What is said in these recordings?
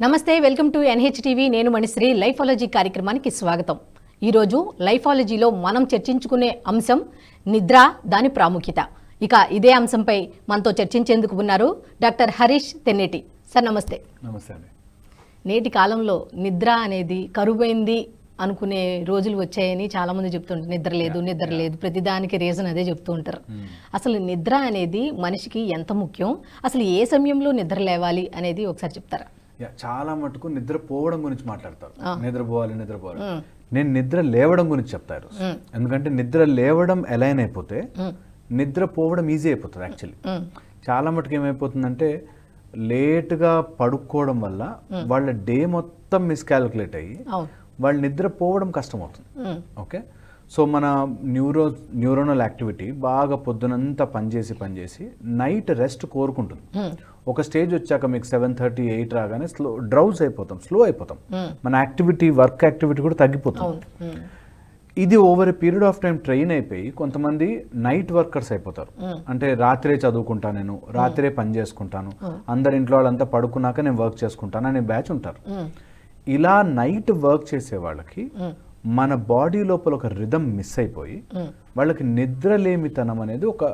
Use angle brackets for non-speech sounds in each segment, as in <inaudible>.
నమస్తే welcome to NH TV నేను మణిశ్రీ. లైఫాలజీ కార్యక్రమానికి స్వాగతం. ఈరోజు లైఫాలజీలో మనం చర్చించుకునే అంశం నిద్ర దాని ప్రాముఖ్యత. ఇక ఇదే అంశంపై మనతో చర్చించేందుకు ఉన్నారు డాక్టర్ హరీష్ తెన్నేటి సార్ నమస్తే. నమస్తే నేటి కాలంలో నిద్ర అనేది కరువైంది అనుకునే రోజులు వచ్చాయని చాలా మంది చెప్తుంటారు. నిద్ర లేదు నిద్ర లేదు ప్రతిదానికి రీజన్ అదే చెప్తూ ఉంటారు. అసలు నిద్ర అనేది మనిషికి ఎంత ముఖ్యం? అసలు ఏ సమయంలో నిద్ర లేవాలి అనేది ఒకసారి చెప్తారా? చాలా మటుకు నిద్ర పోవడం గురించి మాట్లాడతారు. నిద్రపోవాలి నిద్రపోవాలి. నేను నిద్ర లేవడం గురించి చెప్తారు. ఎందుకంటే నిద్ర లేవడం ఎలైన్ అయిపోతే నిద్ర పోవడం ఈజీ అయిపోతుంది యాక్చువల్లీ చాలా మటుకు ఏమైపోతుందంటే లేట్గా పడుకోవడం వల్ల వాళ్ళ డే మొత్తం మిస్కాల్కులేట్ అయ్యి వాళ్ళు నిద్ర పోవడం కష్టం అవుతుంది ఓకే? సో మన న్యూరో న్యూరోనల్ యాక్టివిటీ బాగా పొద్దునంతా పనిచేసి పనిచేసి నైట్ రెస్ట్ కోరుకుంటుంది. ఉమ్, ఒక స్టేజ్ వచ్చాక మీకు సెవెన్ థర్టీ ఎయిట్ రాగానే స్లో డ్రౌజ్ అయిపోతాం స్లో అయిపోతాం. ఉమ్, మన యాక్టివిటీ వర్క్ యాక్టివిటీ కూడా తగ్గిపోతుంది. ఉమ్, ఇది over a period of time train అయిపోయి కొంతమంది నైట్ వర్కర్స్ అయిపోతారు. అంటే రాత్రే చదువుకుంటా నేను రాత్రే పని చేసుకుంటాను. అందరి ఇంట్లో వాళ్ళంతా పడుకున్నాక నేను వర్క్ చేసుకుంటాను అనే బ్యాచ్ ఉంటారు. ఇలా నైట్ వర్క్ చేసే వాళ్ళకి మన బాడీ లోపల ఒక రిధం మిస్ అయిపోయి వాళ్ళకి నిద్రలేమితనం అనేది ఒక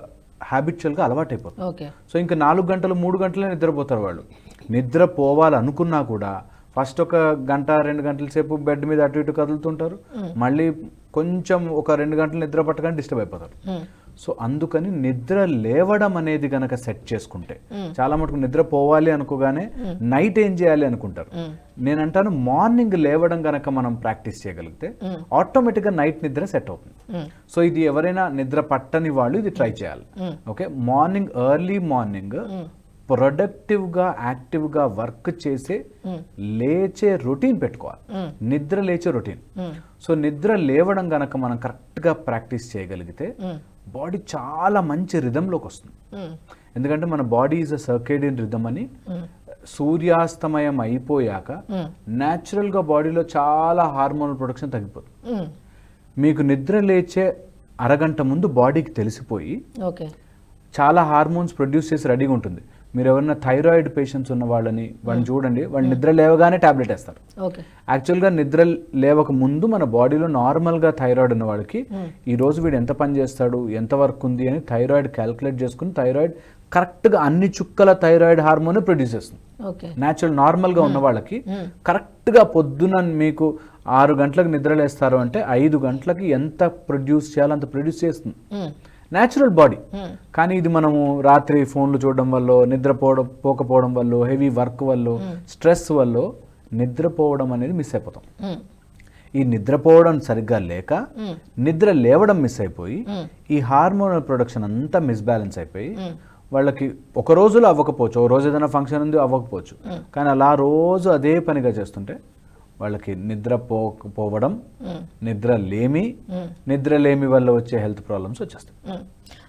హ్యాబిచువల్గా అలవాటైపోతుంది. ఓకే. సో ఇంకా నాలుగు గంటలు మూడు గంటలే నిద్రపోతారు వాళ్ళు. నిద్ర పోవాలనుకున్నా కూడా ఫస్ట్ ఒక గంట రెండు గంటల సేపు బెడ్ మీద అటు ఇటు కదులుతుంటారు. మళ్ళీ కొంచెం ఒక రెండు గంటలు నిద్ర పట్టగానే డిస్టర్బ్ అయిపోతారు. సో అందుకని నిద్ర లేవడం అనేది గనక సెట్ చేసుకుంటే చాలా మటుకు నిద్ర పోవాలి అనుకోగానే నైట్ ఏం చేయాలి అనుకుంటారు? నేను అంటాను మార్నింగ్ లేవడం గనక మనం ప్రాక్టీస్ చేయగలిగితే ఆటోమేటిక్గా నైట్ నిద్ర సెట్ అవుతుంది. సో ఇది ఎవరైనా నిద్ర పట్టని వాళ్ళు ఇది ట్రై చేయాలి. ఓకే? మార్నింగ్ ఎర్లీ మార్నింగ్ ప్రొడక్టివ్గా యాక్టివ్గా వర్క్ చేసే లేచే రొటీన్ పెట్టుకోవాలి. నిద్ర లేచే రొటీన్. సో నిద్ర లేవడం గనక మనం కరెక్ట్గా ప్రాక్టీస్ చేయగలిగితే బాడీ చాలా మంచి రిధంలోకి వస్తుంది. ఎందుకంటే మన body is a circadian rhythm అని సూర్యాస్తమయం అయిపోయాక న్యాచురల్గా బాడీలో చాలా హార్మోనల్ ప్రొడక్షన్ తగ్గిపోతుంది. మీకు నిద్ర లేచే అరగంట ముందు బాడీకి తెలిసిపోయి చాలా హార్మోన్స్ ప్రొడ్యూస్ చేసి రెడీగా ఉంటుంది. మీరు ఎవరైనా థైరాయిడ్ పేషెంట్స్ ఉన్న వాళ్ళని వాళ్ళని చూడండి. వాళ్ళు నిద్ర లేవగానే టాబ్లెట్ వేస్తారు. యాక్చువల్గా నిద్ర లేవక ముందు మన బాడీలో నార్మల్గా థైరాయిడ్ ఉన్న వాళ్ళకి ఈ రోజు వీడు ఎంత పని చేస్తాడు ఎంత వర్క్ ఉంది అని థైరాయిడ్ క్యాలిక్యులేట్ చేసుకుని థైరాయిడ్ కరెక్ట్గా అన్ని చుక్కల థైరాయిడ్ హార్మోన్ ప్రొడ్యూస్ చేస్తుంది. న్యాచురల్ నార్మల్గా ఉన్న వాళ్ళకి కరెక్ట్గా పొద్దున మీకు ఆరు గంటలకు నిద్రలేస్తారు అంటే ఐదు గంటలకి ఎంత ప్రొడ్యూస్ చేయాలో అంత ప్రొడ్యూస్ చేస్తుంది. న్యాచురల్ బాడీ ఉమ్, కానీ ఇది మనము రాత్రి ఫోన్లు చూడడం వల్ల నిద్రపోవడం పోకపోవడం వల్ల హెవీ వర్క్ వల్ల స్ట్రెస్ వల్ల నిద్రపోవడం అనేది మిస్ అయిపోతాం. ఉమ్, ఈ నిద్రపోవడం సరిగ్గా లేక నిద్ర లేవడం మిస్ అయిపోయి ఈ హార్మోనల్ ప్రొడక్షన్ అంతా మిస్బ్యాలెన్స్ అయిపోయి వాళ్ళకి ఒక రోజులో అవ్వకపోవచ్చు. ఒక రోజు ఏదైనా ఫంక్షన్ ఉంది అవ్వకపోవచ్చు. కానీ అలా రోజు అదే పనిగా చేస్తుంటే వాళ్ళకి నిద్ర పోకపోవడం నిద్ర లేమి. నిద్ర లేమి వల్ల వచ్చే హెల్త్ ప్రాబ్లమ్స్ వచ్చేస్తాయి.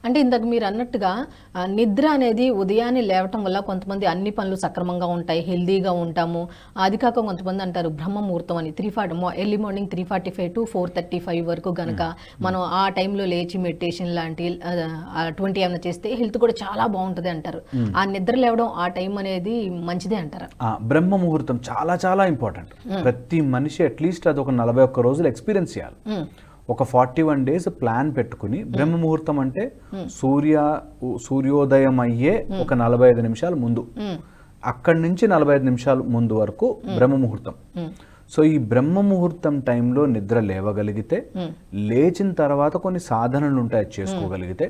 అంటే ఇంతకు మీరు అన్నట్టుగా నిద్ర అనేది ఉదయాన్నే లేవటం వల్ల కొంతమంది అన్ని పనులు సక్రమంగా ఉంటాయి హెల్దీగా ఉంటాము. అది కాక కొంతమంది అంటారు బ్రహ్మ ముహూర్తం అని. Three forty early morning three forty five to four thirty five వరకు గనక మనం ఆ టైంలో లేచి మెడిటేషన్ లాంటి ట్వంటీ ఏమైనా చేస్తే హెల్త్ కూడా చాలా బాగుంటుంది అంటారు. ఆ నిద్ర లేవడం ఆ టైం అనేది మంచిదే అంటారా. ఆ, బ్రహ్మ ముహూర్తం చాలా చాలా ఇంపార్టెంట్. ప్రతి మనిషి అట్లీస్ట్ అది ఒక నలభై ఒక్క రోజులు ఎక్స్పీరియన్స్ చేయాలి. ఒక ఫార్టీ వన్ డేస్ ప్లాన్ పెట్టుకుని బ్రహ్మ ముహూర్తం అంటే సూర్య సూర్యోదయం అయ్యే ఒక నలభై ఐదు నిమిషాల ముందు. అక్కడి నుంచి నలభై ఐదు నిమిషాల ముందు వరకు బ్రహ్మ ముహూర్తం సో ఈ బ్రహ్మ ముహూర్తం టైంలో నిద్ర లేవగలిగితే లేచిన తర్వాత కొన్ని సాధనలు ఉంటాయి అది చేసుకోగలిగితే.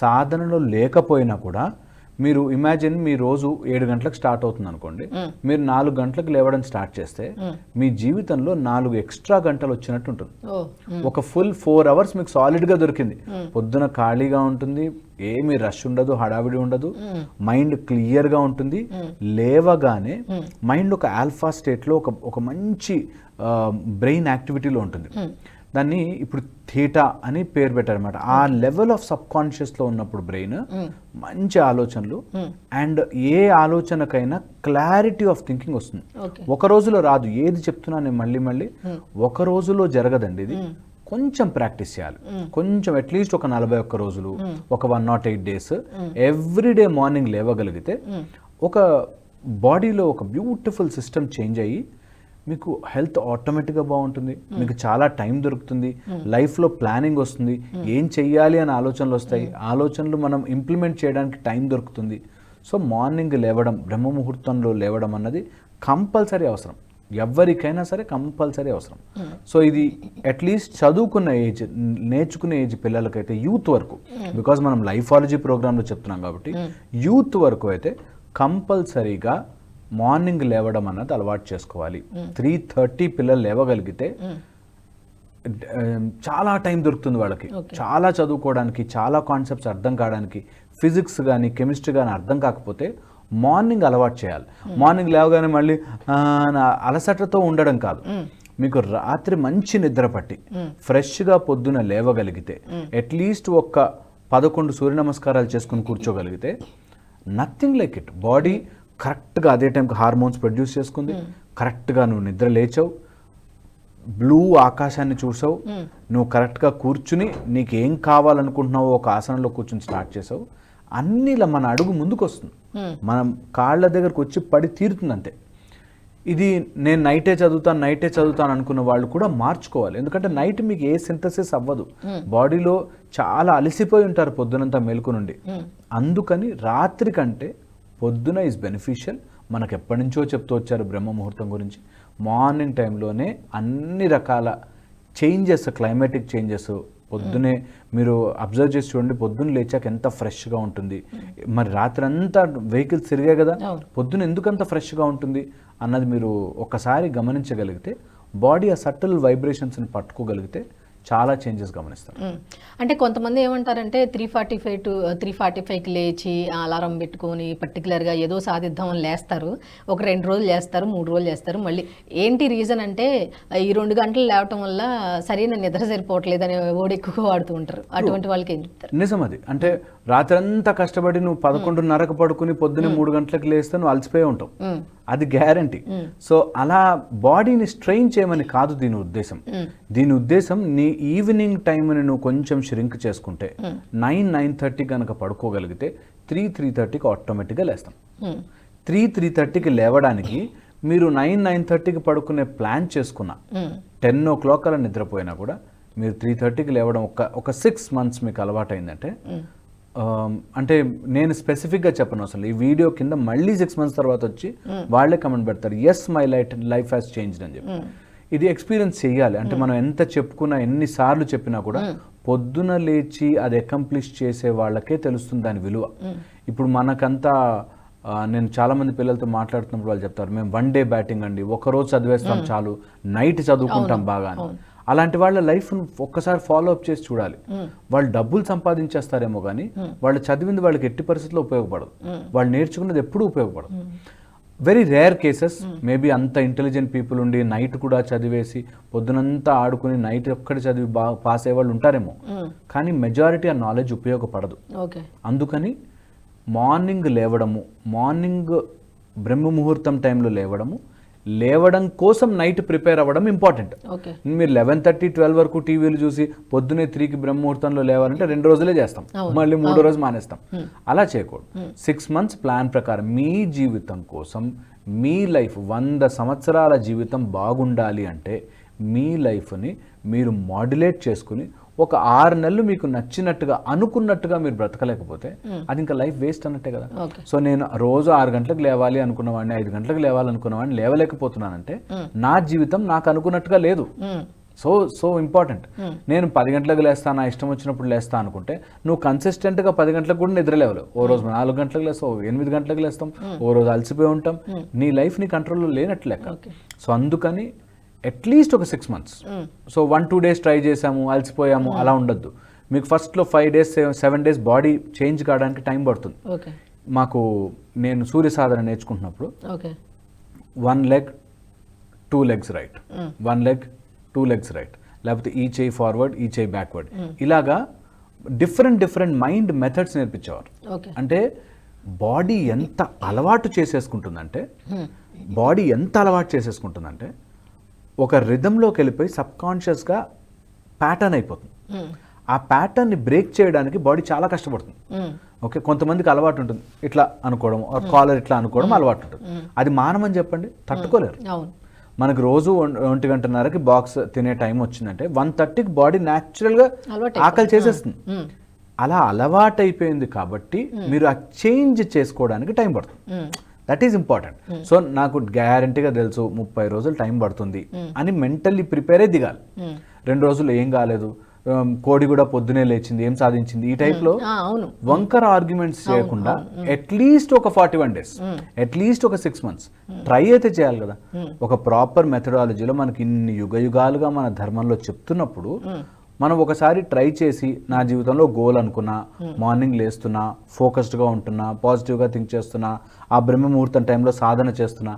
సాధనలు లేకపోయినా కూడా మీరు ఇమాజిన్ మీ రోజు ఏడు గంటలకు స్టార్ట్ అవుతుంది అనుకోండి మీరు నాలుగు గంటలకు లేవడం స్టార్ట్ చేస్తే మీ జీవితంలో నాలుగు ఎక్స్ట్రా గంటలు వచ్చినట్టు ఉంటుంది ఒక ఫుల్ ఫోర్ అవర్స్ మీకు సాలిడ్గా దొరికింది. పొద్దున ఖాళీగా ఉంటుంది ఏమీ రష్ ఉండదు హడావిడి ఉండదు మైండ్ క్లియర్గా ఉంటుంది. లేవగానే మైండ్ ఒక ఆల్ఫా స్టేట్లో ఒక ఒక మంచి బ్రెయిన్ యాక్టివిటీలో ఉంటుంది. దాన్ని ఇప్పుడు థీటా అని పేరు పెట్టారనమాట ఆ లెవెల్ ఆఫ్ సబ్ కాన్షియస్లో ఉన్నప్పుడు బ్రెయిన్ మంచి ఆలోచనలు అండ్ ఏ ఆలోచనకైనా క్లారిటీ ఆఫ్ థింకింగ్ వస్తుంది. ఒక రోజులో రాదు ఏది చెప్తున్నా నేను మళ్ళీ మళ్ళీ ఒక రోజులో జరగదండి ఇది. కొంచెం ప్రాక్టీస్ చేయాలి. కొంచెం అట్లీస్ట్ ఒక నలభై ఒక్క రోజులు ఒక one not eight days every day morning లేవగలిగితే ఒక బాడీలో ఒక బ్యూటిఫుల్ సిస్టమ్ చేంజ్ అయ్యి మీకు హెల్త్ ఆటోమేటిక్గా బాగుంటుంది. మీకు చాలా టైం దొరుకుతుంది. లైఫ్లో ప్లానింగ్ వస్తుంది. ఏం చెయ్యాలి అనే ఆలోచనలు వస్తాయి. ఆలోచనలు మనం ఇంప్లిమెంట్ చేయడానికి టైం దొరుకుతుంది. సో మార్నింగ్ లేవడం బ్రహ్మ ముహూర్తంలో లేవడం అన్నది కంపల్సరీ అవసరం. ఎవరికైనా సరే కంపల్సరీ అవసరం. సో ఇది అట్లీస్ట్ చదువుకున్న ఏజ్ నేర్చుకునే ఏజ్ పిల్లలకైతే యూత్ వరకు బికాజ్ మనం లైఫాలజీ ప్రోగ్రాంలో చెప్తున్నాం కాబట్టి యూత్ వరకు అయితే కంపల్సరీగా మార్నింగ్ లేవడం అన్నది అలవాటు చేసుకోవాలి. త్రీ థర్టీ పిల్లలు లేవగలిగితే చాలా టైం దొరుకుతుంది వాళ్ళకి. చాలా చదువుకోవడానికి చాలా కాన్సెప్ట్స్ అర్థం కావడానికి ఫిజిక్స్ కానీ కెమిస్ట్రీ కానీ అర్థం కాకపోతే మార్నింగ్ అలవాటు చేయాలి. మార్నింగ్ లేవగానే మళ్ళీ అలసటతో ఉండడం కాదు. మీకు రాత్రి మంచి నిద్ర పట్టి ఫ్రెష్గా పొద్దున లేవగలిగితే అట్లీస్ట్ ఒక్క పదకొండు సూర్య నమస్కారాలు చేసుకుని కూర్చోగలిగితే నథింగ్ లైక్ ఇట్. బాడీ కరెక్ట్గా అదే టైంకి హార్మోన్స్ ప్రొడ్యూస్ చేసుకుంది. కరెక్ట్గా నువ్వు నిద్ర లేచావు. బ్లూ ఆకాశాన్ని చూసావు. నువ్వు కరెక్ట్గా కూర్చుని నీకు ఏం కావాలనుకుంటున్నావో ఒక ఆసనంలో కూర్చుని స్టార్ట్ చేసావు. అన్నీ ఇలా మన అడుగు ముందుకు వస్తుంది మనం కాళ్ళ దగ్గరకు వచ్చి పడి తీరుతుంది అంతే ఇది నేను నైటే చదువుతాను నైటే చదువుతాను అనుకున్న వాళ్ళు కూడా మార్చుకోవాలి. ఎందుకంటే నైట్ మీకు ఏ సింథసిస్ అవ్వదు. బాడీలో చాలా అలసిపోయి ఉంటారు పొద్దునంతా మేలుకు నుండి అందుకని రాత్రి కంటే పొద్దున ఇస్ బెనిఫిషియల్ మనకు ఎప్పటి నుంచో చెప్తూ వచ్చారు బ్రహ్మ ముహూర్తం గురించి మార్నింగ్ టైంలోనే అన్ని రకాల చేంజెస్ క్లైమాటిక్ చేంజెస్ పొద్దునే మీరు అబ్జర్వ్ చేసి చూడండి పొద్దున్న లేచాక ఎంత ఫ్రెష్గా ఉంటుంది. మరి రాత్రి అంతా వెహికల్స్ తిరిగాయి కదా. పొద్దున ఎందుకంత ఫ్రెష్గా ఉంటుంది? అన్నది మీరు ఒకసారి గమనించగలిగితే బాడీ ఆ సటిల్ వైబ్రేషన్స్ని పట్టుకోగలిగితే చాలా చేంజెస్ గమనిస్తారు ఉమ్. అంటే కొంతమంది ఏమంటారంటే three forty five to three forty ఫైవ్కి లేచి అలారం పెట్టుకొని పర్టికులర్గా ఏదో సాధిద్దామని లేస్తారు. ఒక రెండు రోజులు చేస్తారు మూడు రోజులు చేస్తారు. మళ్ళీ ఏంటి రీజన్ అంటే ఈ రెండు గంటలు లేవటం వల్ల సరైన నిద్ర సరిపోవట్లేదు అనే ఓడి ఎక్కువ వాడుతూ ఉంటారు అటువంటి వాళ్ళకి ఏం చెప్తారు? నిజం అది అంటే రాత్రంతా కష్టపడి నువ్వు పదకొండున్నరకు పడుకుని పొద్దున్నే మూడు గంటలకు లేస్తే నువ్వు అలసిపోయి ఉంటావు. అది గ్యారంటీ సో అలా బాడీని స్ట్రెయిన్ చేయమని కాదు దీని ఉద్దేశం. దీని ఉద్దేశం నీ ఈవినింగ్ టైంని నువ్వు కొంచెం ష్రింక్ చేసుకుంటే నైన్ నైన్ థర్టీ కనుక పడుకోగలిగితే త్రీ త్రీ థర్టీకి ఆటోమేటిక్గా లేస్తాం. త్రీ త్రీ థర్టీకి లేవడానికి మీరు నైన్ నైన్ థర్టీకి పడుకునే ప్లాన్ చేసుకున్నా. టెన్ ఓ క్లాక్ అలా నిద్రపోయినా కూడా మీరు త్రీ థర్టీకి లేవడం ఒక ఒక సిక్స్ మంత్స్ మీకు అలవాటైందంటే ఆమ్, అంటే నేను స్పెసిఫిక్గా చెప్పను అసలు. ఈ వీడియో కింద మళ్ళీ సిక్స్ మంత్స్ తర్వాత వచ్చి వాళ్ళే కమెంట్ పెడతారు yes my light life has change అని చెప్పి. ఇది ఎక్స్పీరియన్స్ చేయాలి అంటే మనం ఎంత చెప్పుకున్నా ఎన్నిసార్లు చెప్పినా కూడా పొద్దున లేచి అది అకంప్లిష్ చేసే వాళ్ళకే తెలుస్తుంది దాని విలువ. ఇప్పుడు మనకంతా నేను చాలా మంది పిల్లలతో మాట్లాడుతున్నప్పుడు వాళ్ళు చెప్తారు మేము వన్ డే బ్యాటింగ్ అండి ఒక రోజు చదివేస్తాం చాలు నైట్ చదువుకుంటాం బాగా అని. అలాంటి వాళ్ళ లైఫ్ ఒక్కసారి ఫాలో అప్ చేసి చూడాలి. వాళ్ళు డబ్బులు సంపాదించేస్తారేమో కానీ వాళ్ళు చదివింది వాళ్ళకి ఎట్టి పరిస్థితుల్లో ఉపయోగపడదు. వాళ్ళు నేర్చుకున్నది ఎప్పుడూ ఉపయోగపడదు. వెరీ రేర్ కేసెస్ మేబీ అంత ఇంటెలిజెంట్ పీపుల్ ఉండి నైట్ కూడా చదివేసి పొద్దునంతా ఆడుకుని నైట్ ఒక్కటి చదివి బాగా పాస్ అయ్యే వాళ్ళు ఉంటారేమో. కానీ మెజారిటీ ఆ నాలెడ్జ్ ఉపయోగపడదు. ఓకే అందుకని మార్నింగ్ లేవడము మార్నింగ్ బ్రహ్మ ముహూర్తం టైంలో లేవడము లేవడం కోసం నైట్ ప్రిపేర్ అవ్వడం ఇంపార్టెంట్. మీరు లెవెన్ థర్టీ ట్వెల్వ్ వరకు టీవీలు చూసి పొద్దునే త్రీకి బ్రహ్మముహూర్తంలో లేవాలంటే రెండు రోజులే చేస్తాం. మళ్ళీ మూడో రోజు మానేస్తాం. అలా చేయకూడదు. సిక్స్ మంత్స్ ప్లాన్ ప్రకారం మీ జీవితం కోసం మీ లైఫ్ వంద సంవత్సరాల జీవితం బాగుండాలి అంటే మీ లైఫ్ని మీరు మాడ్యులేట్ చేసుకుని ఒక ఆరు నెలలు మీకు నచ్చినట్టుగా అనుకున్నట్టుగా మీరు బ్రతకలేకపోతే అది ఇంకా లైఫ్ వేస్ట్ అన్నట్టే కదా. సో నేను రోజు ఆరు గంటలకు లేవాలి అనుకున్నవాడిని ఐదు గంటలకు లేవాలనుకున్నవాడిని లేవలేకపోతున్నానంటే నా జీవితం నాకు అనుకున్నట్టుగా లేదు. ఉమ్. So so important. నేను పది గంటలకు లేస్తాను నా ఇష్టం వచ్చినప్పుడు లేస్తా అనుకుంటే నువ్వు కన్సిస్టెంట్గా పది గంటలకు కూడా నిద్ర లేవలేవు. ఓ రోజు నాలుగు గంటలకు లేస్తావు ఓ ఎనిమిది గంటలకు లేస్తాం ఓ రోజు అలసిపోయి ఉంటాం. నీ లైఫ్ నీ కంట్రోల్లో లెక్క. ఓకే. సో అందుకని అట్లీస్ట్ ఒక six months so one two days try చేసాము అలసిపోయాము అలా ఉండొద్దు. మీకు ఫస్ట్లో five days seven days body change కావడానికి టైం పడుతుంది. ఓకే మాకు నేను సూర్య సాధన నేర్చుకుంటున్నప్పుడు one leg two legs right one leg two legs right లేకపోతే ఈ చేయి ఫార్వర్డ్ ఈ చేయి బ్యాక్వర్డ్ ఇలాగా డిఫరెంట్ డిఫరెంట్ మైండ్ మెథడ్స్ నేర్పించేవారు. అంటే బాడీ ఎంత అలవాటు చేసేసుకుంటుందంటే బాడీ ఎంత అలవాటు చేసేసుకుంటుందంటే ఒక రిధంలోకి వెళ్ళిపోయి సబ్కాన్షియస్గా ప్యాటర్న్ అయిపోతుంది. ఉమ్. ఆ ప్యాటర్న్ని బ్రేక్ చేయడానికి బాడీ చాలా కష్టపడుతుంది. ఓకే కొంతమందికి అలవాటు ఉంటుంది. ఇట్లా అనుకోవడం కాలర్ ఇట్లా అనుకోవడం అలవాటు ఉంటుంది. అది మానమని చెప్పండి తట్టుకోలేరు. మనకు రోజు ఒంటి గంటన్నరకి బాక్స్ తినే టైం వచ్చిందంటే వన్ థర్టీకి బాడీ న్యాచురల్గా ఆకలి చేసేస్తుంది. అలా అలవాటైపోయింది కాబట్టి మీరు ఆ చేంజ్ చేసుకోవడానికి టైం పడుతుంది. దట్ ఈజ్ ఇంపార్టెంట్ సో నాకు గ్యారంటీగా తెలుసు ముప్పై రోజులు టైం పడుతుంది. అని మెంటల్లీ ప్రిపేరే దిగాలి. ఉమ్. రెండు రోజులు ఏం కాలేదు. ఉమ్, కోడి కూడా పొద్దునే లేచింది ఏం సాధించింది? ఈ టైప్లో ఆ, అవును. వంకర ఆర్గ్యుమెంట్స్ చేయకుండా అట్లీస్ట్ ఒక forty one days at least ఒక సిక్స్ మంత్స్ ట్రై అయితే చేయాలి కదా. ఒక ప్రాపర్ మెథడాలజీలో మనకి ఇన్ని యుగ యుగాలుగా మన ధర్మంలో చెప్తున్నప్పుడు మనం ఒకసారి ట్రై చేసి నా జీవితంలో గోల్ అనుకున్నా మార్నింగ్ లేస్తున్నా ఫోకస్డ్గా ఉంటున్నా పాజిటివ్గా థింక్ చేస్తున్నా ఆ బ్రహ్మ ముహూర్తం టైంలో సాధన చేస్తున్నా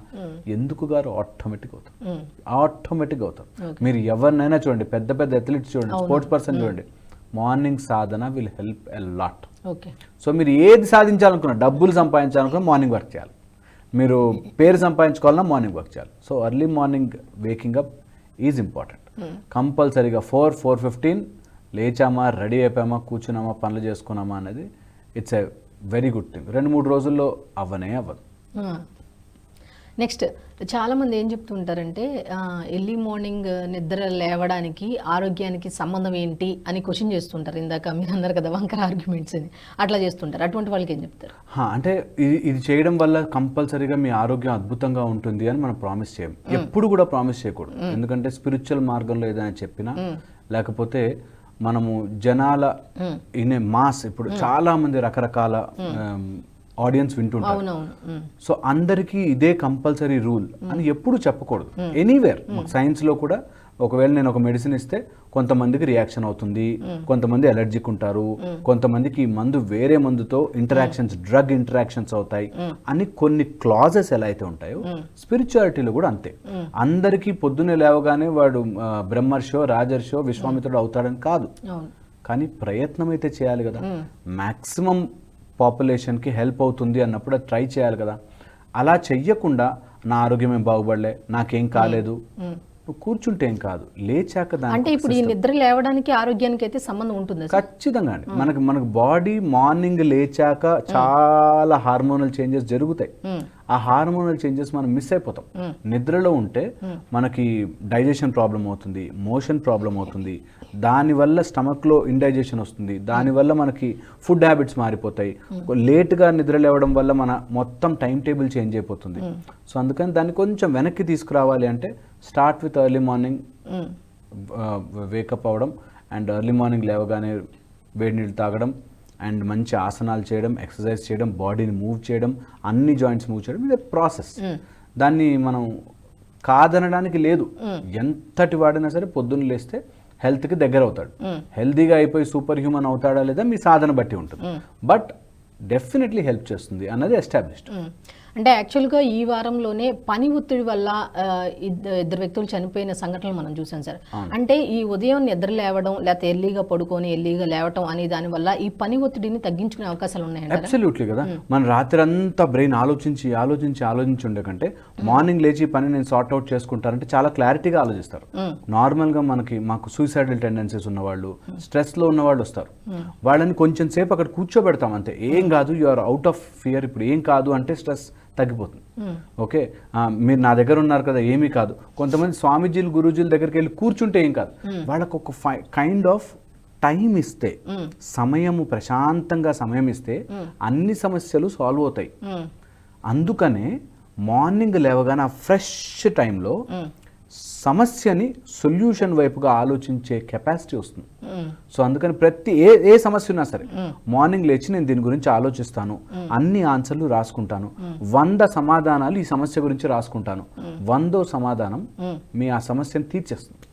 ఎందుకు గారు ఆటోమేటిక్ అవుతాం? ఉమ్, ఆటోమేటిక్ అవుతాం. మీరు ఎవరినైనా చూడండి పెద్ద పెద్ద అథ్లెట్స్ చూడండి స్పోర్ట్స్ పర్సన్ చూడండి morning Sadhana will help a lot. Okay so మీరు ఏది సాధించాలనుకున్నా డబ్బులు సంపాదించాలనుకున్నా మార్నింగ్ వర్క్ చేయాలి. మీరు పేరు సంపాదించుకోవాలన్నా మార్నింగ్ వర్క్ చేయాలి. So early morning waking up is important. కంపల్సరీగా ఫోర్ ఫోర్ ఫిఫ్టీన్ లేచామా రెడీ అయిపోయామా కూర్చున్నామా పనులు చేసుకున్నామా అనేది it's a very good thing రెండు మూడు రోజుల్లో అవ్వనే అవ్వదు. Hmm. నెక్స్ట్ చాలామంది ఏం చెప్తుంటారంటే ఎర్లీ మార్నింగ్ నిద్ర లేవడానికి ఆరోగ్యానికి సంబంధం ఏంటి అని క్వశ్చన్ చేస్తుంటారు. ఇందాక మీరు అన్నారు కదా వంకర ఆర్గ్యుమెంట్స్ అని. అట్లా చేస్తుంటారు. అటువంటి వాళ్ళకి ఏం చెప్తారు? హా, అంటే ఇది ఇది చేయడం వల్ల కంపల్సరీగా మీ ఆరోగ్యం అద్భుతంగా ఉంటుంది అని మనం ప్రామిస్ చేయం. ఎప్పుడు కూడా ప్రామిస్ చేయకూడదు. ఎందుకంటే స్పిరిచువల్ మార్గంలో ఏదైనా చెప్పినా లేకపోతే మనము జనాల ఇనే మాస్ ఇప్పుడు చాలా మంది రకరకాల ఆడియన్స్ వింటుంటారు. సో అందరికీ ఇదే కంపల్సరీ రూల్ అని ఎప్పుడు చెప్పకూడదు. ఎనీవేర్ సైన్స్లో కూడా ఒకవేళ నేను ఒక మెడిసిన్ ఇస్తే కొంతమందికి రియాక్షన్ అవుతుంది కొంతమంది అలర్జిక్ ఉంటారు కొంతమందికి ఈ మందు వేరే మందుతో ఇంటరాక్షన్స్ డ్రగ్ ఇంటరాక్షన్స్ అవుతాయి అని కొన్ని క్లాజెస్ ఎలా అయితే ఉంటాయో స్పిరిచువాలిటీలో కూడా అంతే. అందరికీ పొద్దున్నే లేవగానే వాడు బ్రహ్మర్షో రాజర్షో విశ్వామిత్రుడు అవుతాడని కాదు. కానీ ప్రయత్నం అయితే చేయాలి కదా. మ్యాక్సిమం పాపులేషన్కి హెల్ప్ అవుతుంది అన్నప్పుడు ట్రై చేయాలి కదా. అలా చెయ్యకుండా నా ఆరోగ్యం ఏం బాగుపడలే నాకేం కాలేదు. నువ్వు కూర్చుంటే ఏం కాదు. లేచాక అంటే ఇప్పుడు ఈ నిద్ర లేవడానికి ఆరోగ్యానికి అయితే సంబంధం ఉంటుంది ఖచ్చితంగా అండి. మనకి మనకు బాడీ మార్నింగ్ లేచాక చాలా హార్మోనల్ చేంజెస్ జరుగుతాయి. ఆ హార్మోనల్ చేంజెస్ మనం మిస్ అయిపోతాం. నిద్రలో ఉంటే మనకి డైజెషన్ ప్రాబ్లం అవుతుంది మోషన్ ప్రాబ్లం అవుతుంది దానివల్ల స్టమక్లో ఇండైజెషన్ వస్తుంది. దానివల్ల మనకి ఫుడ్ హ్యాబిట్స్ మారిపోతాయి. లేట్గా నిద్ర లేవడం వల్ల మన మొత్తం టైం టేబుల్ చేంజ్ అయిపోతుంది. సో అందుకని దాన్ని కొంచెం వెనక్కి తీసుకురావాలి అంటే start with early morning wake up అవ్వడం అండ్ ఎర్లీ మార్నింగ్ లేవగానే వేడి నీళ్ళు తాగడం అండ్ మంచి ఆసనాలు చేయడం ఎక్సర్సైజ్ చేయడం బాడీని మూవ్ చేయడం అన్ని జాయింట్స్ మూవ్ చేయడం ఇది ప్రాసెస్. దాన్ని మనం కాదనడానికి లేదు. ఎంతటి వాడైనా సరే పొద్దున్న లేస్తే హెల్త్కి దగ్గర అవుతాడు హెల్తీగా అయిపోయి సూపర్ హ్యూమన్ అవుతాడా లేదా మీ సాధన బట్టి ఉంటుంది. బట్ డెఫినెట్లీ హెల్ప్ చేస్తుంది అన్నది ఎస్టాబ్లిష్డ్. అంటే యాక్చువల్గా ఈ వారంలోనే పని ఒత్తిడి వల్ల ఇద్దరు వ్యక్తులు చనిపోయిన సంఘటనలు మనం చూసాం సార్. అంటే ఈ ఉదయం నిద్ర లేవడం లేకపోతే ఎర్లీగా పడుకొని ఎర్లీగా లేవటం అనే దాని వల్ల ఈ పని ఒత్తిడిని తగ్గించుకునే అవకాశాలు అబ్సల్యూట్లీ కదా. మన రాత్రి అంతా బ్రెయిన్ ఆలోచించి ఆలోచించి ఆలోచించి ఉండే కంటే మార్నింగ్ లేచి పని నేను సార్ట్ అవుట్ చేసుకుంటారంటే చాలా క్లారిటీగా ఆలోచిస్తారు. నార్మల్గా మనకి మాకు సూసైడల్ టెండెన్సీస్ ఉన్న వాళ్ళు స్ట్రెస్లో ఉన్న వాళ్ళు వస్తారు వాళ్ళని కొంచెం సేపు అక్కడ కూర్చోబెడతాం అంతే. ఏం కాదు you are out of fear ఇప్పుడు ఏం కాదు అంటే స్ట్రెస్. తగ్గిపోతుంది. ఓకే? మీరు నా దగ్గర ఉన్నారు కదా ఏమీ కాదు. కొంతమంది స్వామీజీలు గురూజీల దగ్గరికి వెళ్ళి కూర్చుంటే ఏం కాదు. వాళ్ళకు ఒక కైండ్ ఆఫ్ టైం ఇస్తే సమయము ప్రశాంతంగా సమయం ఇస్తే అన్ని సమస్యలు సాల్వ్ అవుతాయి. అందుకనే మార్నింగ్ లేవగానే ఆ ఫ్రెష్ టైంలో సమస్యని సొల్యూషన్ వైపుగా ఆలోచించే కెపాసిటీ వస్తుంది. సో అందుకని ప్రతి ఏ ఏ సమస్య ఉన్నా సరే మార్నింగ్ లేచి నేను దీని గురించి ఆలోచిస్తాను. అన్ని ఆన్సర్లు రాసుకుంటాను. వంద సమాధానాలు ఈ సమస్య గురించి రాసుకుంటాను. వందో సమాధానం మీ ఆ సమస్యను తీర్చేస్తుంది.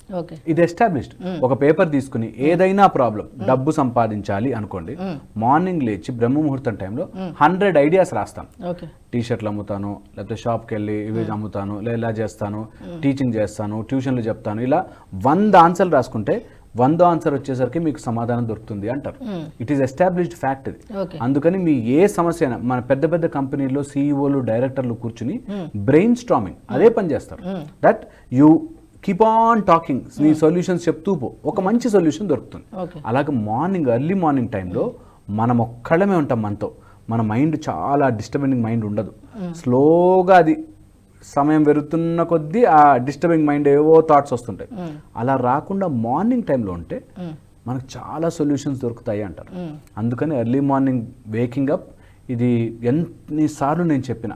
ఇది ఎస్టాబ్లిష్డ్ ఒక పేపర్ తీసుకుని ఏదైనా ప్రాబ్లం డబ్బు సంపాదించాలి అనుకోండి మార్నింగ్ లేచి బ్రహ్మ ముహూర్తం టైంలో హండ్రెడ్ ఐడియాస్ రాస్తాను ఓకే. టీ షర్ట్లు అమ్ముతాను లేకపోతే షాప్కి వెళ్ళి ఇవి అమ్ముతాను లేదా ఇలా చేస్తాను టీచింగ్ చేస్తాను ట్యూషన్లు చెప్తాను ఇలా వంద ఆన్సర్లు రాసుకుంటే వంద ఆన్సర్ వచ్చేసరికి మీకు సమాధానం దొరుకుతుంది అంటారు. ఇట్ ఈస్ ఎస్టాబ్లిష్డ్ ఫ్యాక్ట్ ఇది. అందుకని మీ ఏ సమస్య అయినా మన పెద్ద పెద్ద కంపెనీల్లో సీఈఓలు డైరెక్టర్లు కూర్చుని బ్రెయిన్ స్ట్రామింగ్ అదే పని చేస్తారు. That you keep on talking నీ సొల్యూషన్స్ చెప్తూ పో. ఒక మంచి సొల్యూషన్ దొరుకుతుంది. అలాగే మార్నింగ్ ఎర్లీ మార్నింగ్ టైంలో మనం ఒక్కడమే ఉంటాం మనతో. మన మైండ్ చాలా డిస్టర్బింగ్ మైండ్ ఉండదు. స్లోగా అది సమయం పెరుగుతున్న కొద్దీ ఆ డిస్టర్బింగ్ మైండ్ ఏవో థాట్స్ వస్తుంటాయి. అలా రాకుండా మార్నింగ్ టైంలో ఉంటే మనకు చాలా సొల్యూషన్స్ దొరుకుతాయి అంటారు. అందుకని ఎర్లీ మార్నింగ్ వేకింగ్ అప్ ఇది ఎన్నిసార్లు నేను చెప్పిన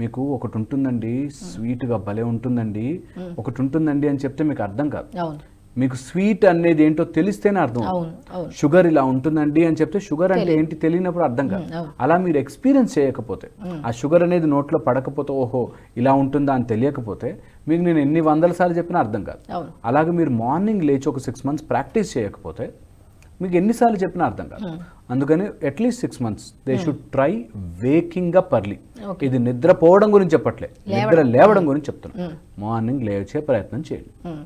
మీకు ఒకటి ఉంటుందండి స్వీట్గా భలే ఉంటుందండి ఒకటి ఉంటుందండి అని చెప్తే మీకు అర్థం కాదు. మీకు స్వీట్ అనేది ఏంటో తెలిస్తేనే అర్థం షుగర్ ఇలా ఉంటుందండి అని చెప్తే షుగర్ అంటే ఏంటి తెలియనప్పుడు అర్థం కాదు. అలా మీరు ఎక్స్పీరియన్స్ చేయకపోతే ఆ షుగర్ అనేది నోట్లో పడకపోతే ఓహో ఇలా ఉంటుందా అని తెలియకపోతే మీకు నేను ఎన్ని వందల సార్లు చెప్పినా అర్థం కాదు. అలాగే మీరు మార్నింగ్ లేచి ఒక సిక్స్ మంత్స్ ప్రాక్టీస్ చేయకపోతే మీకు ఎన్నిసార్లు చెప్పినా అర్థం కాదు. అందుకని at least six months they should try waking up early ఇది నిద్రపోవడం గురించి చెప్పట్లే. నిద్ర లేవడం గురించి చెప్తున్నా. మార్నింగ్ లేచే ప్రయత్నం చేయండి. ఉమ్.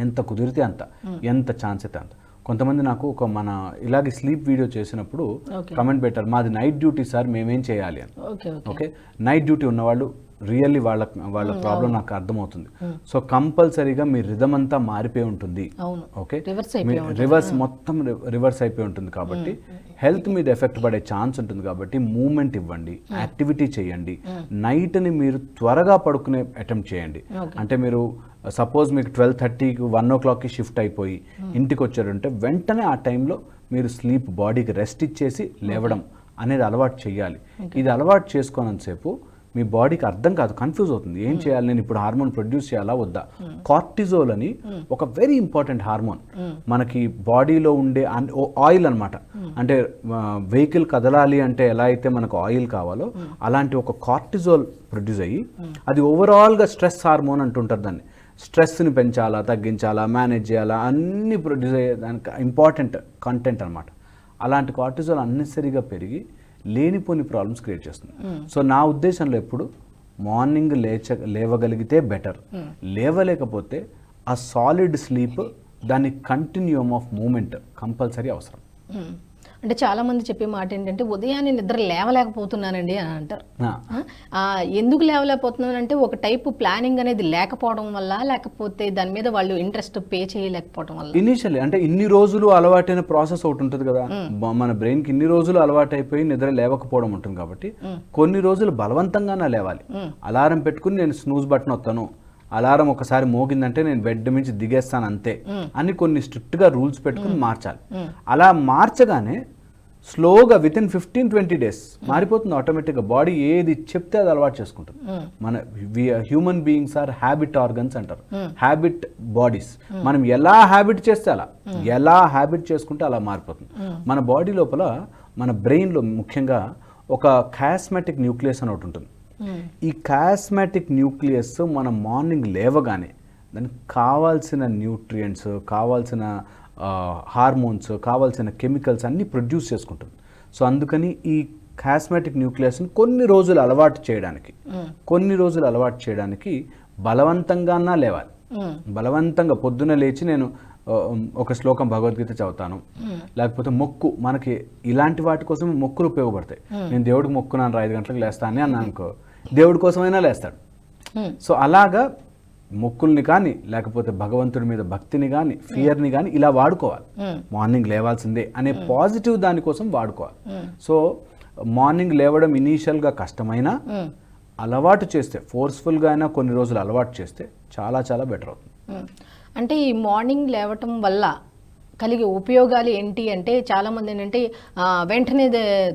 ఎంత కుదిరితే అంత ఎంత ఛాన్స్ అయితే అంత. కొంతమంది నాకు ఒక మన ఇలాగే స్లీప్ వీడియో చేసినప్పుడు. కమెంట్ పెట్టారు మాది నైట్ డ్యూటీ సార్ మేమేం చేయాలి అని. ఓకే నైట్ డ్యూటీ ఉన్నవాళ్ళు రియల్లీ వాళ్ళ వాళ్ళ ప్రాబ్లం నాకు అర్థమవుతుంది. సో కంపల్సరీగా మీ రిధమ్ అంతా మారిపోయి ఉంటుంది. ఓకే? రివర్స్ మొత్తం రివర్స్ అయిపోయి ఉంటుంది కాబట్టి హెల్త్ మీద ఎఫెక్ట్ పడే ఛాన్స్ ఉంటుంది కాబట్టి మూమెంట్ ఇవ్వండి యాక్టివిటీ చేయండి నైట్ని మీరు త్వరగా పడుకునే అటెంప్ట్ చేయండి. అంటే మీరు సపోజ్ మీకు ట్వెల్వ్ థర్టీకి వన్ ఓ క్లాక్కి షిఫ్ట్ అయిపోయి ఇంటికి వచ్చారంటే వెంటనే ఆ టైంలో మీరు స్లీప్ బాడీకి రెస్ట్ ఇచ్చేసి లేవడం అనేది అలవాటు చేయాలి. ఇది అలవాటు చేసుకోనంతసేపు మీ బాడీకి అర్థం కాదు కన్ఫ్యూజ్ అవుతుంది. ఏం చేయాలి నేను ఇప్పుడు హార్మోన్ ప్రొడ్యూస్ చేయాలా వద్దా? కార్టిజోల్ అని ఒక వెరీ ఇంపార్టెంట్ హార్మోన్. మనకి బాడీలో ఉండే ఆయిల్ అన్నమాట. అంటే వెహికల్ కదలాలి అంటే ఎలా అయితే మనకు ఆయిల్ కావాలో అలాంటి ఒక కార్టిజోల్ ప్రొడ్యూస్ అయ్యి అది ఓవరాల్గా స్ట్రెస్ హార్మోన్ అంటుంటారు దాన్ని. స్ట్రెస్ని పెంచాలా తగ్గించాలా మేనేజ్ చేయాలా అన్ని ప్రొడ్యూస్ అయ్యే దానికి ఇంపార్టెంట్ కంటెంట్ అన్నమాట. అలాంటి కార్టిజోల్ అన్నెసరీగా పెరిగి లేనిపోని ప్రాబ్లమ్స్ క్రియేట్ చేస్తుంది. సో నా ఉద్దేశంలో ఎప్పుడు మార్నింగ్ లేచ లేవగలిగితే బెటర్ లేవలేకపోతే ఆ సాలిడ్ స్లీప్ దాని కంటిన్యూమ్ ఆఫ్ మూమెంట్ కంపల్సరీ అవసరం. ఉమ్. అంటే చాలా మంది చెప్పే మాట ఏంటంటే ఉదయాన్నే నిద్ర లేవలేకపోతున్నానండి అని అంటారు. ఎందుకు లేవలేకపోతున్నానంటే ఒక టైపు ప్లానింగ్ అనేది లేకపోవడం వల్ల లేకపోతే దాని మీద వాళ్ళు ఇంట్రెస్ట్ పే చేయలేకపోవడం వల్ల. ఇనీషియల్లీ అంటే ఇన్ని రోజులు అలవాటైన ప్రాసెస్ ఒకటి ఉంటుంది కదా. మన బ్రెయిన్కి ఇన్ని రోజులు అలవాటైపోయి నిద్ర లేవకపోవడం ఉంటుంది కాబట్టి కొన్ని రోజులు బలవంతంగానే లేవాలి. అలారం పెట్టుకుని నేను స్నూజ్ బటన్ వస్తాను అలారం ఒకసారి మోగిందంటే నేను బెడ్ నుంచి దిగేస్తాను అంతే. అని కొన్ని స్ట్రిక్ట్గా రూల్స్ పెట్టుకుని మార్చాలి. అలా మార్చగానే స్లోగా with in fifteen twenty days మారిపోతుంది ఆటోమేటిక్గా బాడీ ఏది చెప్తే అది అలవాటు చేసుకుంటుంది. మన human beings are habit organs అంటారు. హ్యాబిట్ బాడీస్ మనం ఎలా హ్యాబిట్ చేస్తే అలా? ఎలా హ్యాబిట్ చేసుకుంటే అలా మారిపోతుంది. మన బాడీ లోపల మన బ్రెయిన్లో ముఖ్యంగా ఒక కాస్మెటిక్ న్యూక్లియస్ అని ఒకటి ఉంటుంది. ఈ కాస్మెటిక్ న్యూక్లియస్ మనం మార్నింగ్ లేవగానే దానికి కావాల్సిన న్యూట్రియంట్స్ కావాల్సిన హార్మోన్స్ కావాల్సిన కెమికల్స్ అన్నీ ప్రొడ్యూస్ చేసుకుంటుంది. సో అందుకని ఈ కాస్మెటిక్ న్యూక్లియస్ని కొన్ని రోజులు అలవాటు చేయడానికి కొన్ని రోజులు అలవాటు చేయడానికి బలవంతంగానా లేవాలి. బలవంతంగా పొద్దున లేచి నేను ఒక శ్లోకం భగవద్గీత చదువుతాను. లేకపోతే మొక్కు మనకి ఇలాంటి వాటి కోసం మొక్కులు ఉపయోగపడతాయి. నేను దేవుడికి మొక్కున్నాను ఐదు గంటలకు లేస్తాను అని అన్నాను అనుకో దేవుడి కోసమైనా లేస్తాడు. సో అలాగా మొక్కుల్ని కానీ లేకపోతే భగవంతుడి మీద భక్తిని కానీ ఫియర్ని కానీ ఇలా వాడుకోవాలి. మార్నింగ్ లేవాల్సిందే అనే పాజిటివ్ దానికోసం వాడుకోవాలి సో మార్నింగ్ లేవడం ఇనీషియల్గా కష్టమైనా. అలవాటు చేస్తే ఫోర్స్ఫుల్గా అయినా కొన్ని రోజులు అలవాటు చేస్తే చాలా చాలా బెటర్ అవుతుంది. అంటే ఈ మార్నింగ్ లేవటం వల్ల కలిగే ఉపయోగాలు ఏంటి అంటే చాలా మంది ఏంటంటే వెంటనే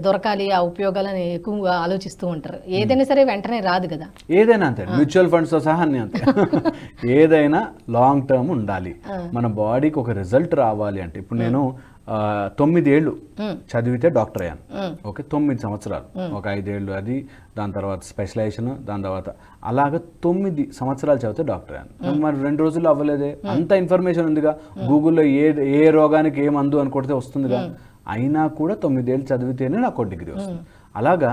దొరకాలి ఆ ఉపయోగాలని ఎక్కువగా ఆలోచిస్తూ ఉంటారు. ఏదైనా సరే వెంటనే రాదు కదా. ఏదైనా అంతే మ్యూచువల్ ఫండ్స్తో సహా అన్నీ అంతే. <laughs> ఏదైనా లాంగ్ టర్మ్ ఉండాలి. మన బాడీకి ఒక రిజల్ట్ రావాలి అంటే ఇప్పుడు నేను తొమ్మిదేళ్ళు చదివితే డాక్టర్ అయ్యాను. ఓకే తొమ్మిది సంవత్సరాలు. ఒక ఐదేళ్ళు అది దాని తర్వాత స్పెషలైజేషన్ దాని తర్వాత అలాగ తొమ్మిది సంవత్సరాలు చదివితే డాక్టర్ అయ్యాను. మరి రెండు రోజులు అవ్వలేదే. అంత ఇన్ఫర్మేషన్ ఉందిగా. గూగుల్లో ఏ ఏ రోగానికి ఏ మందు అని కొడితే వస్తుందిగా. అయినా కూడా తొమ్మిదేళ్ళు చదివితేనే నాకు డిగ్రీ వస్తుంది. అలాగా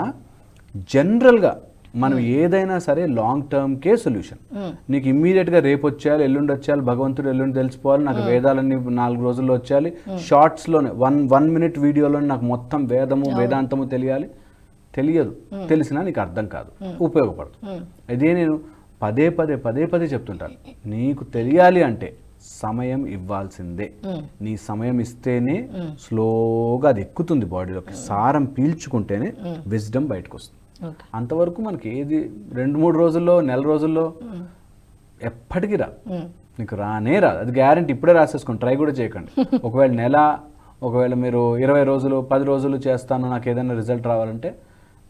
జనరల్గా మనం ఏదైనా సరే లాంగ్ టర్మ్కే సొల్యూషన్ నీకు ఇమ్మీడియట్గా రేపు వచ్చేయాలి ఎల్లుండి వచ్చేయాలి భగవంతుడు ఎల్లుండి తెలిసిపోవాలి నాకు వేదాలన్నీ నాలుగు రోజుల్లో వచ్చేయాలి. షార్ట్స్లోనే వన్ వన్ మినిట్ వీడియోలోనే నాకు మొత్తం వేదము వేదాంతము తెలియాలి. తెలియదు. తెలిసినా నీకు అర్థం కాదు. ఉపయోగపడదు. ఇదే నేను పదే పదే పదే పదే చెప్తుంటాను. నీకు తెలియాలి అంటే సమయం ఇవ్వాల్సిందే. నీ సమయం ఇస్తేనే స్లోగా అది ఎక్కుతుంది బాడీలోకి సారం పీల్చుకుంటేనే విజ్డమ్ బయటకు వస్తుంది అంతవరకు మనకి ఏది రెండు మూడు రోజుల్లో నెల రోజుల్లో ఎప్పటికీ రా నీకు రానే రాదు. అది గ్యారంటీ ఇప్పుడే రాసేసుకోండి. ట్రై కూడా చేయకండి. <laughs> ఒకవేళ నెల ఒకవేళ మీరు ఇరవై రోజులు పది రోజులు చేస్తాను నాకు ఏదైనా రిజల్ట్ రావాలంటే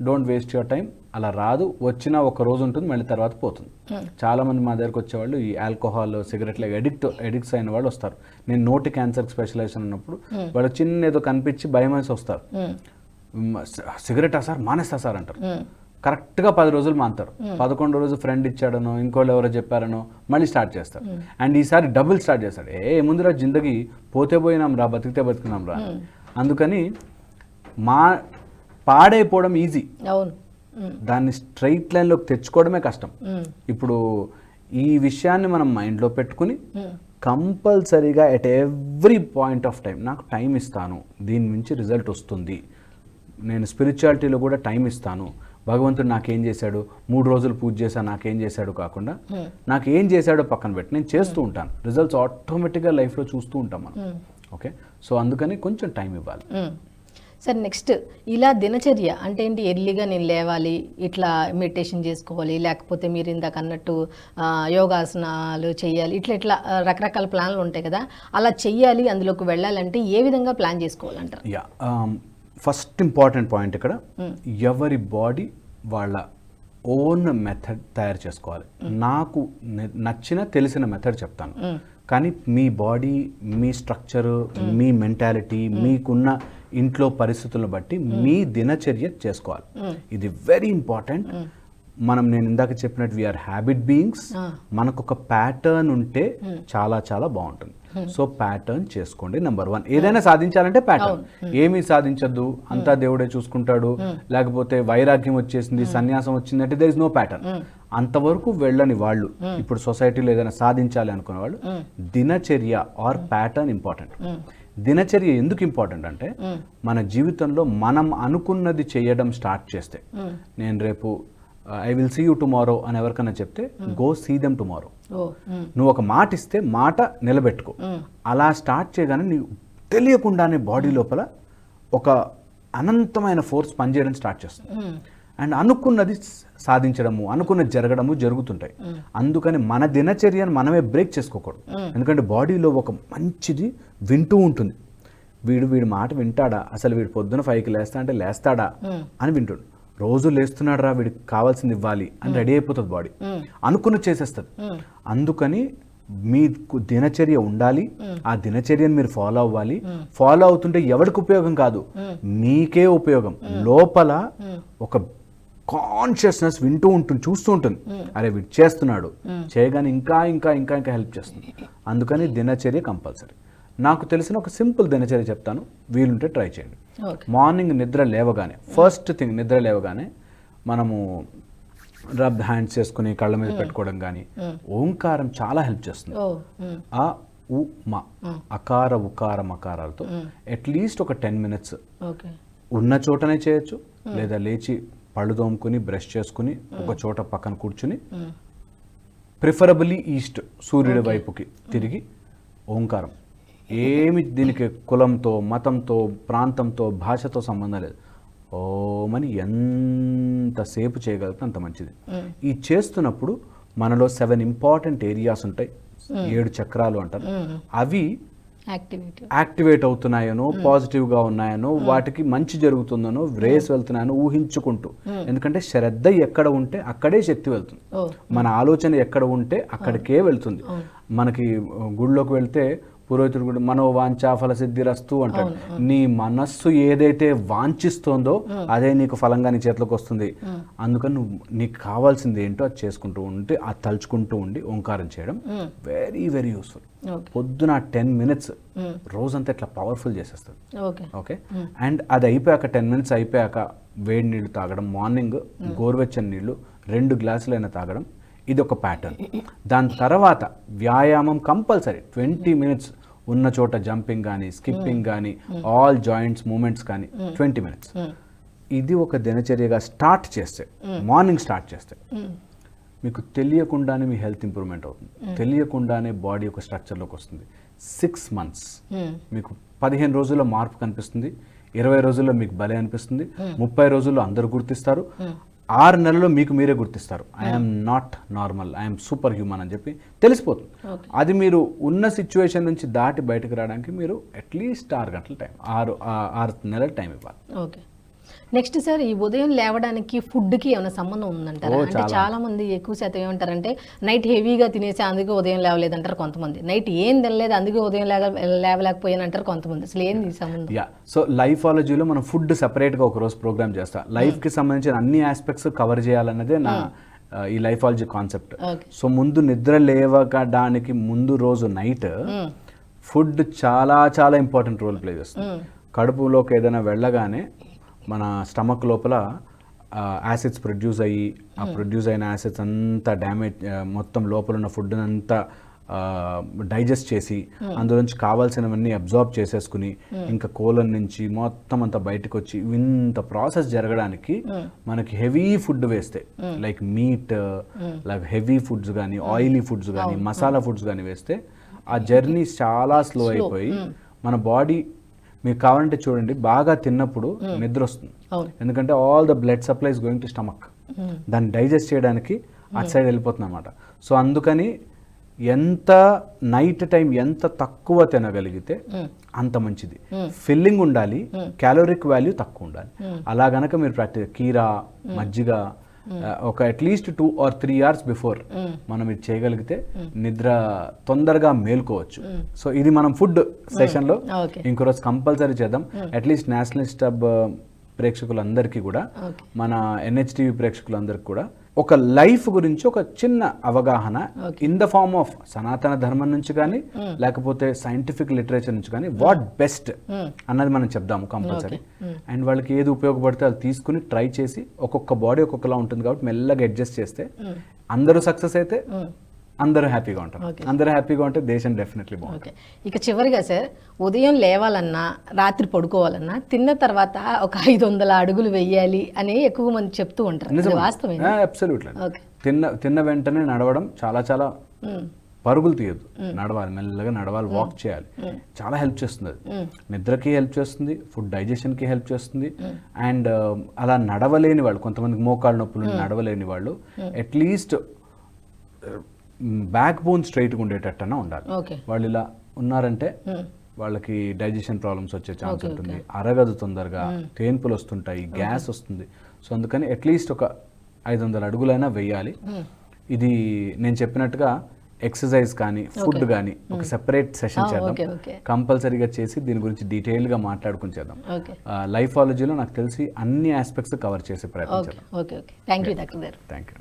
డోంట్ వేస్ట్ యువర్ టైం అలా రాదు. వచ్చినా ఒక రోజు ఉంటుంది మళ్ళీ తర్వాత పోతుంది. చాలా మంది మా దగ్గరకు వచ్చేవాళ్ళు ఈ ఆల్కహాల్ సిగరెట్ల ఎడిక్ట్ ఎడిక్ట్స్ అయిన వాళ్ళు వస్తారు. నేను నోటి క్యాన్సర్ స్పెషలైజేషన్ ఉన్నప్పుడు వాళ్ళు చిన్న ఏదో కనిపించి భయం వేసి వస్తారు. సిగరెటా సార్? మానేస్తా సార్ అంటారు. కరెక్ట్గా పది రోజులు మాంతారు. పదకొండు రోజు ఫ్రెండ్ ఇచ్చాడనో ఇంకోళ్ళు ఎవరో చెప్పారనో మళ్ళీ స్టార్ట్ చేస్తారు. అండ్ ఈసారి డబుల్ స్టార్ట్ చేస్తాడు. ఏ ముందురా జిందగీ? పోతే పోయినాం రా బతికితే బతికినాం రా. అందుకని మా పాడైపోవడం ఈజీ. అవును. దాన్ని స్ట్రైట్ లైన్లోకి తెచ్చుకోవడమే కష్టం. ఇప్పుడు ఈ విషయాన్ని మనం మైండ్లో పెట్టుకుని కంపల్సరీగా at every point of time నాకు టైం ఇస్తాను. దీని నుంచి రిజల్ట్ వస్తుంది. నేను స్పిరిచువాలిటీలో కూడా టైం ఇస్తాను. భగవంతుడు నాకేం చేశాడు? మూడు రోజులు పూజ చేశా నాకేం చేశాడు కాకుండా నాకు ఏం చేశాడో పక్కన పెట్టి నేను చేస్తూ ఉంటాను. రిజల్ట్స్ ఆటోమేటిక్గా లైఫ్లో చూస్తూ ఉంటాం మనం. ఓకే సో అందుకని కొంచెం టైం ఇవ్వాలి. సరే నెక్స్ట్ ఇలా దినచర్య అంటే ఏంటి? ఎర్లీగా నేను లేవాలి ఇట్లా మెడిటేషన్ చేసుకోవాలి లేకపోతే మీరు ఇందాక అన్నట్టు యోగాసనాలు చేయాలి ఇట్లా ఇట్లా రకరకాల ప్లాన్లు ఉంటాయి కదా. అలా చెయ్యాలి అందులోకి వెళ్ళాలంటే ఏ విధంగా ప్లాన్ చేసుకోవాలంటారు? యా ఫస్ట్ ఇంపార్టెంట్ పాయింట్ ఇక్కడ ఎవరి బాడీ వాళ్ళ ఓన్ మెథడ్ తయారు చేసుకోవాలి. నాకు నచ్చిన తెలిసిన మెథడ్ చెప్తాను. కానీ మీ బాడీ మీ స్ట్రక్చర్ మీ మెంటాలిటీ మీకున్న ఇంట్లో పరిస్థితులను బట్టి మీ దినచర్య చేసుకోవాలి. ఇది వెరీ ఇంపార్టెంట్. మనం నేను ఇందాక చెప్పినట్టు వీఆర్ హ్యాబిట్ బీయింగ్స్ మనకు ఒక ప్యాటర్న్ ఉంటే చాలా చాలా బాగుంటుంది. సో ప్యాటర్న్ చేసుకోండి నెంబర్ వన్ ఏదైనా సాధించాలంటే ప్యాటర్న్ ఏమీ సాధించద్దు. అంతా దేవుడే చూసుకుంటాడు. లేకపోతే వైరాగ్యం వచ్చేసింది సన్యాసం వచ్చిందంటే దేర్ ఇస్ నో ప్యాటర్న్ అంతవరకు వెళ్ళని వాళ్ళు ఇప్పుడు సొసైటీలో ఏదైనా సాధించాలి అనుకునే వాళ్ళు దినచర్య ఆర్ ప్యాటర్న్ ఇంపార్టెంట్ దినచర్య ఎందుకు ఇంపార్టెంట్ అంటే మన జీవితంలో మనం అనుకున్నది చేయడం స్టార్ట్ చేస్తే. నేను రేపు I will see you tomorrow అని ఎవరికైనా చెప్తే గో సీ దెమ్ టుమారో నువ్వు ఒక మాట ఇస్తే మాట నిలబెట్టుకో. అలా స్టార్ట్ చేయగానే నీకు తెలియకుండానే బాడీ లోపల ఒక అనంతమైన ఫోర్స్ పనిచేయడం స్టార్ట్ చేస్తుంది. అండ్ అనుకున్నది సాధించడము అనుకున్నది జరగడము జరుగుతుంటాయి. అందుకని మన దినచర్యను మనమే బ్రేక్ చేసుకోకూడదు. ఎందుకంటే బాడీలో ఒక మంచిది వింటూ ఉంటుంది. వీడు వీడి మాట వింటాడా? అసలు వీడు పొద్దున ఫైవ్కి లేస్తా అంటే లేస్తాడా? అని వింటాడు. రోజు లేస్తున్నాడు రా వీడికి కావాల్సింది ఇవ్వాలి అని రెడీ అయిపోతుంది బాడీ. అనుకుని చేసేస్తుంది అందుకని మీకు దినచర్య ఉండాలి ఆ దినచర్యను మీరు ఫాలో అవ్వాలి. ఫాలో అవుతుంటే ఎవరికి ఉపయోగం కాదు మీకే ఉపయోగం. లోపల ఒక కాన్షియస్నెస్ వింటూ ఉంటుంది చూస్తూ ఉంటుంది. అరే వీడు చేస్తున్నాడు. చేయగానే ఇంకా ఇంకా ఇంకా ఇంకా హెల్ప్ చేస్తుంది. అందుకని దినచర్య కంపల్సరీ. నాకు తెలిసిన ఒక సింపుల్ దినచర్య చెప్తాను. వీలుంటే ట్రై చేయండి. మార్నింగ్ నిద్ర లేవగానే ఫస్ట్ థింగ్ నిద్ర లేవగానే మనము రబ్ హ్యాండ్స్ చేసుకుని కళ్ళ మీద పెట్టుకోవడం కానీ ఓంకారం చాలా హెల్ప్ చేస్తుంది. ఆ ఉ మా అకార ఉకార మకారాలతో అట్లీస్ట్ ఒక టెన్ మినిట్స్ ఉన్న చోటనే చేయొచ్చు. లేదా లేచి పళ్ళు తోముకుని బ్రష్ చేసుకుని ఒక చోట పక్కన కూర్చుని ప్రిఫరబుల్లీ ఈస్ట్ సూర్యుడి వైపుకి తిరిగి ఓంకారం. ఏమి దీనికి కులంతో మతంతో ప్రాంతంతో భాషతో సంబంధం లేదు. ఓమని ఎంతసేపు చేయగలిగితే అంత మంచిది. ఈ చేస్తున్నప్పుడు మనలో సెవెన్ ఇంపార్టెంట్ ఏరియాస్ ఉంటాయి. ఏడు చక్రాలు అంటారు. అవి యాక్టివిటీ అవుతున్నాయనో పాజిటివ్గా ఉన్నాయనో వాటికి మంచి జరుగుతుందనో రేస్ వెళ్తున్నాయనో ఊహించుకుంటూ. ఎందుకంటే శ్రద్ధ ఎక్కడ ఉంటే అక్కడే శక్తి వెళ్తుంది. మన ఆలోచన ఎక్కడ ఉంటే అక్కడికే వెళ్తుంది. మనకి గుడిలోకి వెళ్తే పురోహితుడు కూడా మనో వాంఛ ఫల సిద్ధి రస్తు అంటాడు నీ మనస్సు ఏదైతే వాంఛిస్తోందో అదే నీకు ఫలంగా నీ చేతిలోకి వస్తుంది. అందుకని నువ్వు నీకు కావాల్సింది ఏంటో అది చేసుకుంటూ ఉంటే అది తలుచుకుంటూ ఉండి ఓంకారం చేయడం వెరీ వెరీ యూస్ఫుల్. పొద్దున టెన్ మినిట్స్ రోజంతా ఇట్లా పవర్ఫుల్ చేసేస్తుంది ఓకే. ఓకే? అండ్ అది అయిపోయాక టెన్ మినిట్స్ అయిపోయాక వేడి నీళ్ళు తాగడం మార్నింగ్ గోరువెచ్చని నీళ్ళు రెండు గ్లాసులైనా తాగడం ఇది ఒక ప్యాటర్న్ దాని తర్వాత వ్యాయామం కంపల్సరీ. ట్వంటీ మినిట్స్ ఉన్న చోట జంపింగ్ కానీ స్కిప్పింగ్ కానీ ఆల్ జాయింట్స్ మూమెంట్స్ కానీ ట్వంటీ మినిట్స్. ఇది ఒక దినచర్యగా స్టార్ట్ చేస్తే మార్నింగ్ స్టార్ట్ చేస్తే మీకు తెలియకుండానే మీ హెల్త్ ఇంప్రూవ్మెంట్ అవుతుంది. తెలియకుండానే బాడీ ఒక స్ట్రక్చర్లోకి వస్తుంది. Six months. మీకు పదిహేను రోజుల్లో మార్పు కనిపిస్తుంది. ఇరవై రోజుల్లో మీకు భలే అనిపిస్తుంది. ముప్పై రోజుల్లో అందరూ గుర్తిస్తారు. ఆరు నెలల్లో మీకు మీరే గుర్తిస్తారు. I'm not normal I'm super human అని చెప్పి తెలిసిపోతుంది. అది మీరు ఉన్న సిచ్యువేషన్ నుంచి దాటి బయటకు రావడానికి మీరు అట్లీస్ట్ ఆరు గంటల టైం ఆరు ఆరు నెలల టైం ఇవ్వాలి. ఓకే నెక్స్ట్ సార్ ఈ ఉదయం లేవడానికి ఫుడ్కి ఏమైనా సంబంధం ఉందంటారా? అంటే చాలా. మంది ఎక్కువ శాతం ఏమంటారంటే నైట్ హెవీగా తినేసి అందుకే ఉదయం లేవలేదంటారు కొంతమంది. నైట్ ఏం తినలేదు అందుకే ఉదయం లేవ లేవలేకపోయాను అంటారు కొంతమంది. అసలు ఏంది సంబంధం? యా. సో లైఫాలజీలో మనం ఫుడ్ సెపరేట్గా ఒక రోజు ప్రోగ్రామ్ చేస్తాం. లైఫ్కి సంబంధించిన అన్ని ఆస్పెక్ట్స్ కవర్ చేయాలన్నదే నా ఆ, ఈ లైఫాలజీ కాన్సెప్ట్. సో ముందు నిద్ర లేవడానికి ముందు రోజు నైట్ మ్మ్. ఫుడ్ చాలా చాలా ఇంపార్టెంట్ రోల్ ప్లే చేస్తుంది. కడుపులోకి ఏదైనా వెళ్ళగానే మన స్టమక్ లోపల యాసిడ్స్ ప్రొడ్యూస్ అయ్యి ఆ ప్రొడ్యూస్ అయిన యాసిడ్స్ అంతా డ్యామేజ్ మొత్తం లోపల ఉన్న ఫుడ్ అంతా డైజెస్ట్ చేసి అందులోంచి కావాల్సినవన్నీ అబ్జార్బ్ చేసేసుకుని ఇంకా కోలన్ నుంచి మొత్తం అంతా బయటకు వచ్చి ఇంత ప్రాసెస్ జరగడానికి మనకి హెవీ ఫుడ్ వేస్తే like meat like heavy foods కానీ ఆయిలీ ఫుడ్స్ కానీ మసాలా ఫుడ్స్ కానీ వేస్తే ఆ జర్నీ చాలా స్లో అయిపోయి మన బాడీ మీకు కావాలంటే చూడండి బాగా తిన్నప్పుడు నిద్ర వస్తుంది ఎందుకంటే all the blood supplies going to stomach దాన్ని డైజెస్ట్ చేయడానికి అటు సైడ్ వెళ్ళిపోతుంది అనమాట సో అందుకని ఎంత నైట్ టైం ఎంత తక్కువ తినగలిగితే అంత మంచిది. ఫిల్లింగ్ ఉండాలి క్యాలోరిక్ వాల్యూ తక్కువ ఉండాలి. అలా గనక మీరు ప్రాక్టీస్ కీరా మజ్జిగ ఒక at least two or three hours before మనం ఇది చేయగలిగితే నిద్ర తొందరగా మేల్కోవచ్చు. సో ఇది మనం ఫుడ్ సెషన్లో ఓకే ఇంకో రోజు కంపల్సరీ చేద్దాం. అట్లీస్ట్ నేషనల్ స్టబ్ ప్రేక్షకులందరికీ కూడా మన ఎన్హెచ్టీవీ ప్రేక్షకులందరికీ కూడా ఒక లైఫ్ గురించి ఒక చిన్న అవగాహన ఇన్ ద ఫార్మ్ ఆఫ్ సనాతన ధర్మం నుంచి కానీ లేకపోతే సైంటిఫిక్ లిటరేచర్ నుంచి కానీ వాట్ బెస్ట్ అన్నది మనం చెప్దాము కంపల్సరీ అండ్ వాళ్ళకి ఏది ఉపయోగపడితే అది తీసుకుని ట్రై చేసి ఒక్కొక్క బాడీ ఒక్కొక్కలా ఉంటుంది కాబట్టి మెల్లగా అడ్జస్ట్ చేస్తే అందరూ సక్సెస్ అయితే అందరూ హ్యాపీగా ఉంటారు అందరూ హ్యాపీగా ఉంటే దేశం డెఫినెట్లీ బాగుంటుంది. ఇక చివరిగా సార్ ఉదయం లేవాలన్నా రాత్రి పడుకోవాలన్నా తిన్న తర్వాత ఒక ఐదు వందల అడుగులు వెయ్యాలి అని ఎక్కువ మంది చెప్తూ ఉంటారు. అది వాస్తవమే అబ్సల్యూట్లీ తిన్న తిన్న వెంటనే నడవడం చాలా చాలా పరుగులు తీయద్దు. నడవాలి మెల్లగా నడవాలి వాక్ చేయాలి. చాలా హెల్ప్ చేస్తుంది అది. నిద్రకి హెల్ప్ చేస్తుంది ఫుడ్ డైజెషన్కి హెల్ప్ చేస్తుంది. అండ్ అలా నడవలేని వాళ్ళు కొంతమందికి మోకాళ్ళ నొప్పులు నడవలేని వాళ్ళు అట్లీస్ట్ బ్యాక్ బోన్ స్ట్రైట్గా ఉండేటట్టన్నా ఉండాలి వాళ్ళు ఇలా ఉన్నారంటే వాళ్ళకి డైజెషన్ ప్రాబ్లమ్స్ వచ్చే ఛాన్స్ ఉంటుంది. అరగదు తొందరగా తేన్పులు వస్తుంటాయి గ్యాస్ వస్తుంది. సో అందుకని అట్లీస్ట్ ఒక ఐదు వందల అడుగులైనా వెయ్యాలి ఇది నేను చెప్పినట్టుగా ఎక్సర్సైజ్ కానీ ఫుడ్ కానీ ఒక సెపరేట్ సెషన్ చేద్దాం. కంపల్సరీగా చేసి దీని గురించి డీటెయిల్గా మాట్లాడుకుని చేద్దాం. లైఫాలజీలో నాకు తెలిసి అన్ని ఆస్పెక్ట్స్ కవర్ చేసే ప్రయత్నం చేద్దాం. You thank you